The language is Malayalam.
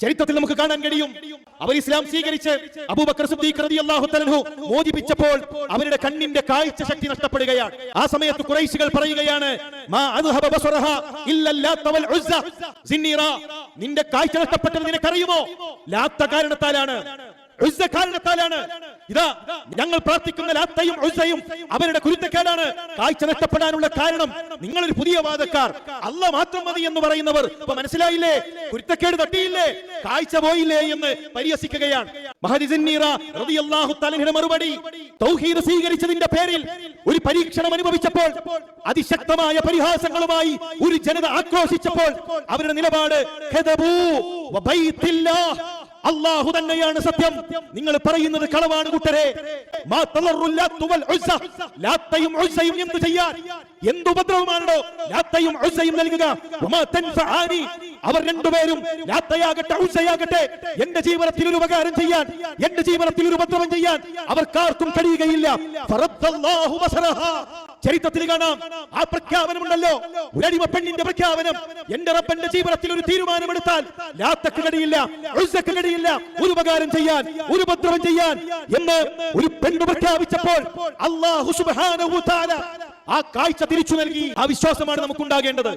ചരിത്രത്തിൽ നമുക്ക് കാണാൻ കഴിയും. അവർ ഇസ്ലാം സ്വീകരിച്ച് അബൂബക്കർ മോചിപ്പിച്ചപ്പോൾ അവരുടെ കണ്ണിന്റെ കാഴ്ച ശക്തി നഷ്ടപ്പെടുകയാണ്. ആ സമയത്ത് കുറൈശികൾ പറയുകയാണ് നിന്റെ കാഴ്ച നഷ്ടപ്പെട്ടത് നിനക്കറിയുമോ? ലാത്ത കാരണത്താലാണ് കാരണത്താലാണ് ഇതാ ഞങ്ങൾ പ്രാർത്ഥിക്കുന്ന ലാത്തയും ഉസയും അവരുടെ കുരുത്തക്കേടാണ്. കാഴ്ച നഷ്ടപ്പെടാനുള്ള കാരണം നിങ്ങളൊരു പുതിയ വാദക്കാർ. അല്ല മാത്രം മതി എന്ന് പറയുന്നവർ. ഇപ്പൊ മനസ്സിലായില്ലേ? കുരുത്തക്കേട് തട്ടിയില്ലേ? കാഴ്ച പോയില്ലേ എന്ന് പരിഹസിക്കുകയാണ്. മറുപടി തൗഹീദ് സ്വീകരിച്ചതിന്റെ പേരിൽ ഒരു പരീക്ഷണം അനുഭവിച്ചപ്പോൾ അതിശക്തമായ പരിഹാസങ്ങളുമായി ഒരു ജനത ആക്രോശിച്ചപ്പോൾ അവരുടെ നിലപാട് അള്ളാഹു തന്നെയാണ് സത്യം നിങ്ങൾ പറയുന്നത് കളവാണ് കൂട്ടരെ. ലാത്തയും എന്ത് ചെയ്യാൻ എന്ത് ഉപദ്രവമാണോ ലാത്തയും നൽകുക. അവർ രണ്ടുപേരും ലാത്തയാകട്ടെ ഉസ്സയാകട്ടെ എന്റെ ജീവിതത്തിൽ ഒരു ഉപകാരം ചെയ്യാൻ എന്റെ ജീവിതത്തിൽ ഒരു ഉപദ്രവം ചെയ്യാൻ അവർക്കാർക്കും കഴിയുകയില്ല. ചരിത്രത്തിൽ കാണാം. ആ പ്രഖ്യാപനമുണ്ടല്ലോ. ഒരടിമ പെണ്ണിന്റെ പ്രഖ്യാപനം. എന്റെ റബ്ബന്റെ ജീവിതത്തിൽ ഒരു തീരുമാനമെടുത്താൽ ലാത്തക്ക് കഴിയില്ല ഒരു ഉപകാരം ചെയ്യാൻ ഒരു ഉപദ്രവം ചെയ്യാൻ എന്ന് ഒരു പെണ്ണ് പ്രഖ്യാപിച്ചപ്പോൾ അള്ളാഹു തആല ആ കാഴ്ച തിരിച്ചു നൽകി. ആ വിശ്വാസമാണ് നമുക്കുണ്ടാകേണ്ടത്.